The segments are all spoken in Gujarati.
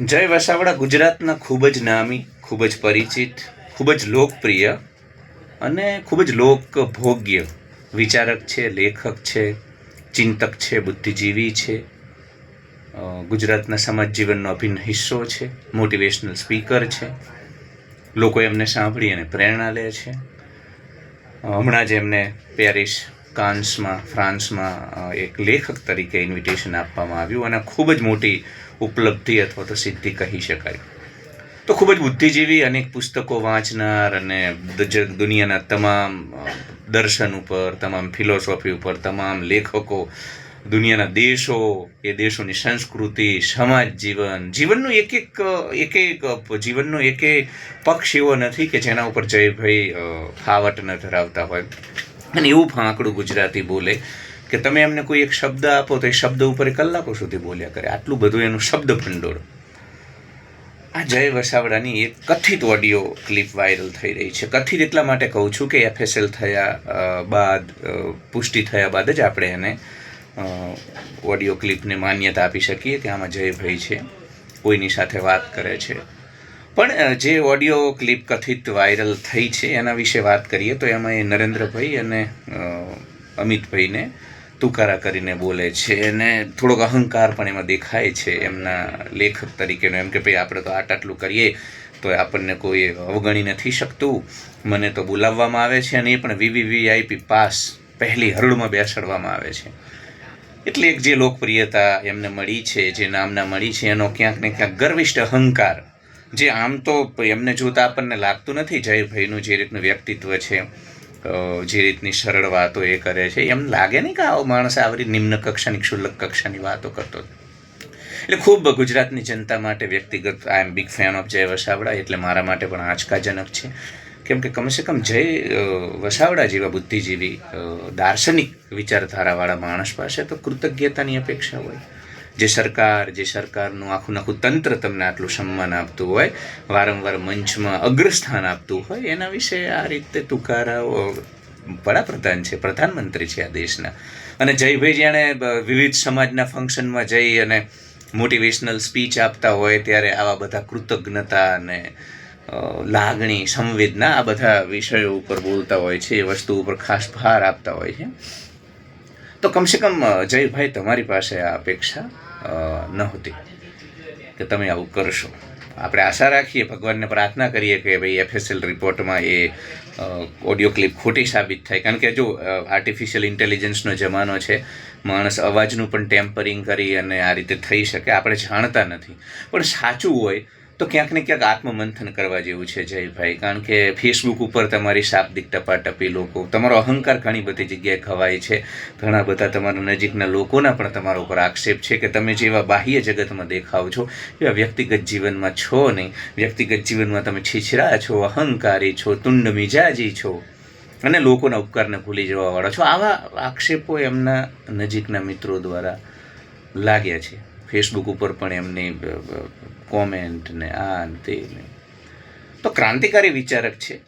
જય વસાવડા, ગુજરાતના ખૂબ જ નામી, ખૂબ જ પરિચિત, ખૂબ જ લોકપ્રિય અને ખૂબ જ લોકભોગ્ય વિચારક છે, લેખક છે, ચિંતક છે, બુદ્ધિજીવી છે ગુજરાતના સમાજ જીવનનો અભિન્ન હિસ્સો છે, મોટિવેશનલ સ્પીકર છે. લોકો એમને સાંભળી અને પ્રેરણા લે છે. હમણાં જ એમને પેરિસ કાન્સમાં, ફ્રાન્સમાં એક લેખક તરીકે ઇન્વિટેશન આપવામાં આવ્યું અને ખૂબ જ મોટી ઉપલબ્ધિ અથવા તો સિદ્ધિ કહી શકાય. તો ખૂબ જ બુદ્ધિજીવી અનેક પુસ્તકો વાંચનાર અને દુનિયાના તમામ દર્શન ઉપર, તમામ ફિલોસોફી ઉપર, તમામ લેખકો, દુનિયાના દેશો, એ દેશોની સંસ્કૃતિ, સમાજ, જીવન, જીવનનું એક એક એક એક જીવનનો એક એક પક્ષ એવો નથી કે જેના ઉપર જયભાઈ ફાવટ ન ધરાવતા હોય. અને એવું ફાંકડું ગુજરાતી બોલે કે તમે એમને કોઈ એક શબ્દ આપો તો એ શબ્દ ઉપર કલાકો સુધી બોલ્યા કરે. આટલું બધું એનું શબ્દ ભંડોળ. આ જય વસાવડાની એક કથિત ઓડિયો ક્લિપ વાયરલ થઈ રહી છે. કથિત એટલા માટે કહું છું કે એફએસએલ થયા બાદ પુષ્ટિ થયા બાદ જ આપણે એને ઓડિયો ક્લિપને માન્યતા આપી શકીએ કે આમાં જયભાઈ છે. કોઈની સાથે વાત કરે છે. પણ જે ઓડિયો ક્લિપ કથિત વાયરલ થઈ છે એના વિશે વાત કરીએ તો એમાં એ નરેન્દ્રભાઈ અને અમિતભાઈને તુકારા કરીને બોલે છે અને થોડોક અહંકાર પણ એમાં દેખાય છે એમના લેખક તરીકેનો. એમ કે, ભાઈ, આપણે તો આટ આટલું કરીએ તો આપણને કોઈ અવગણી નથી શકતું. મને તો બોલાવવામાં આવે છે અને એ પણ વીવીવીઆઈપી પાસ પહેલી હરોળમાં બેસાડવામાં આવે છે. એટલે એક જે લોકપ્રિયતા એમને મળી છે, જે નામના મળી છે, એનો ક્યાંક ને ક્યાંક ગર્વિષ્ઠ અહંકાર જે આમ તો એમને જોતા આપણને લાગતું નથી જયભાઈનું જે રીતનું વ્યક્તિત્વ છે જે રીતની સરળ વાતો એ કરે છે, એમ લાગે નહીં કે આવો માણસ આવરી નિમ્ન કક્ષાની, ક્ષુલ્લક કક્ષાની વાતો કરતો એટલે ખૂબ ગુજરાતની જનતા માટે વ્યક્તિગત, I am big fan of Jay Vasavada, એટલે મારા માટે પણ આંચકાજનક છે. કેમ કે કમસે કમ જય વસાવડા જેવા બુદ્ધિજીવી દાર્શનિક વિચારધારાવાળા માણસ પાસે તો કૃતજ્ઞતાની અપેક્ષા હોય. જે સરકાર, જે સરકારનું આખું આખું તંત્ર તમને આટલું સન્માન આપતું હોય, વારંવાર મંચમાં અગ્રસ્થાન આપતું હોય, એના વિશે આ રીતે તુકારાઓ વડાપ્રધાન છે, પ્રધાનમંત્રી છે આ દેશના. અને જયભાઈ જાણે વિવિધ સમાજના ફંક્શનમાં જઈ અને મોટિવેશનલ સ્પીચ આપતા હોય ત્યારે આવા બધા કૃતજ્ઞતા અને લાગણી, સંવેદના આ બધા વિષયો ઉપર બોલતા હોય છે, એ વસ્તુ ઉપર ખાસ ભાર આપતા હોય છે. તો કમસે કમ જયભાઈ તમારી પાસે આ અપેક્ષા નહોતી કે તમે આવું કરશો. આપણે આશા રાખીએ, ભગવાનને પ્રાર્થના કરીએ કે ભાઈ એફએસએલ રિપોર્ટમાં એ ઓડિયો ક્લિપ ખોટી સાબિત થાય. કારણ કે જો આર્ટિફિશિયલ ઇન્ટેલિજન્સનો જમાનો છે, માણસ અવાજનું પણ ટેમ્પરિંગ કરી અને આ રીતે થઈ શકે. આપણે જાણતા નથી. પણ સાચું હોય તો ક્યાંક ને ક્યાંક આત્મમંથન કરવા જેવું છે જયભાઈ. કારણ કે ફેસબુક ઉપર તમારી શાબ્દિક ટપાટપી લોકો, તમારો અહંકાર ઘણી બધી જગ્યાએ ખવાય છે. ઘણા બધા તમારા નજીકના લોકોના પણ તમારા ઉપર આક્ષેપ છે કે તમે જેવા બાહ્ય જગતમાં દેખાવ છો, એવા વ્યક્તિગત જીવનમાં છો નહીં. વ્યક્તિગત જીવનમાં તમે છીછરા છો, અહંકારી છો, તુંડ મિજાજી છો અને લોકોના ઉપકારને ભૂલી જવાવાળા છો. આવા આક્ષેપો એમના નજીકના મિત્રો દ્વારા લાગ્યા છે. ફેસબુક ઉપર પણ એમની કોમેન્ટ ને આ તે તો ક્રાંતિકારી વિચારક છે.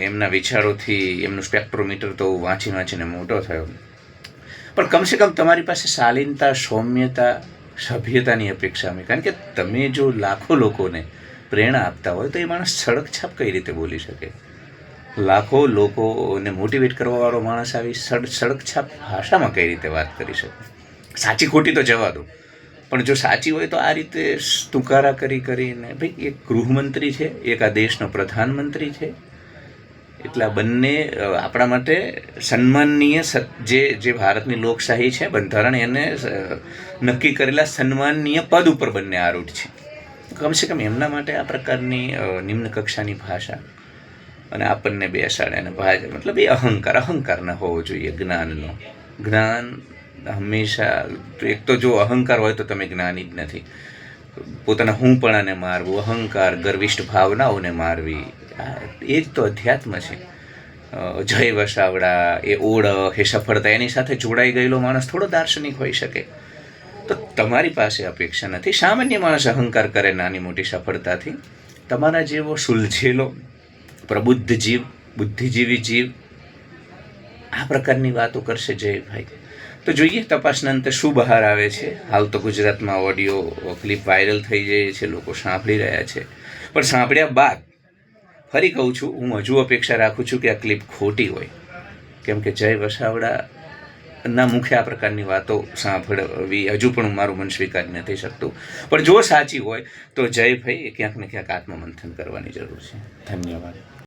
એમના વિચારોથી એમનું સ્પેક્ટ્રોમીટર તો વાંચી વાંચીને મોટો થયો. પણ કમસે કમ તમારી પાસે શાલીનતા, સૌમ્યતા, સભ્યતાની અપેક્ષા અમે કારણ કે તમે જો લાખો લોકોને પ્રેરણા આપતા હોય, તો એ માણસ સડકછાપ કઈ રીતે બોલી શકે? લાખો લોકોને મોટિવેટ કરવાવાળો માણસ આવી સડ સડકછાપ ભાષામાં કઈ રીતે વાત કરી શકે? સાચી ખોટી તો જવા દો. પણ જો સાચી હોય તો આ રીતે તુકારા કરી કરીને, ભાઈ એક ગૃહમંત્રી છે, એક આ દેશનો પ્રધાનમંત્રી છે. એટલા બંને આપણા માટે સન્માનનીય જે જે ભારતની લોકશાહી છે, બંધારણ એને નક્કી કરેલા સન્માનનીય પદ ઉપર બંને આરૂઢ છે. કમસે કમ એમના માટે આ પ્રકારની નિમ્ન કક્ષાની ભાષા અને આપણને બેસાડે અને ભાષા મતલબ એ અહંકાર અહંકાર ન હોવો જોઈએ, જ્ઞાનનો. જ્ઞાન હંમેશા, એક તો જો અહંકાર હોય તો તમે જ્ઞાની જ નથી. પોતાના હુંપણાને મારવું, અહંકાર, ગર્વિષ્ઠ ભાવનાઓને મારવી એ જ તો અધ્યાત્મ છે. જય વસાવડા, એ ઓળખ એ સફળતા, એની સાથે જોડાઈ ગયેલો માણસ થોડો દાર્શનિક હોઈ શકે. તો તમારી પાસે અપેક્ષા નથી. સામાન્ય માણસ અહંકાર કરે નાની મોટી સફળતાથી. તમારા જેવો સુલઝેલો, પ્રબુદ્ધ જીવ, બુદ્ધિજીવી જીવ આ પ્રકારની વાતો કરશે જયભાઈ. તો જોઈએ તપાસના અંતે શું બહાર આવે છે. હાલ તો ગુજરાતમાં ઓડિયો ક્લિપ વાયરલ થઈ જાય છે, લોકો સાંભળી રહ્યા છે. પણ સાંભળ્યા બાદ ફરી કહું છું, હું હજુ અપેક્ષા રાખું છું કે આ ક્લિપ ખોટી હોય. કેમ કે જય વસાવડા ના મુખે આ પ્રકારની વાતો સાંભળવી હજુ પણ મારું મન સ્વીકાર નથી શકતું. પણ જો સાચી હોય તો જય ભાઈ ક્યાંક ને ક્યાંક આત્મમંથન કરવાની જરૂર છે. ધન્યવાદ.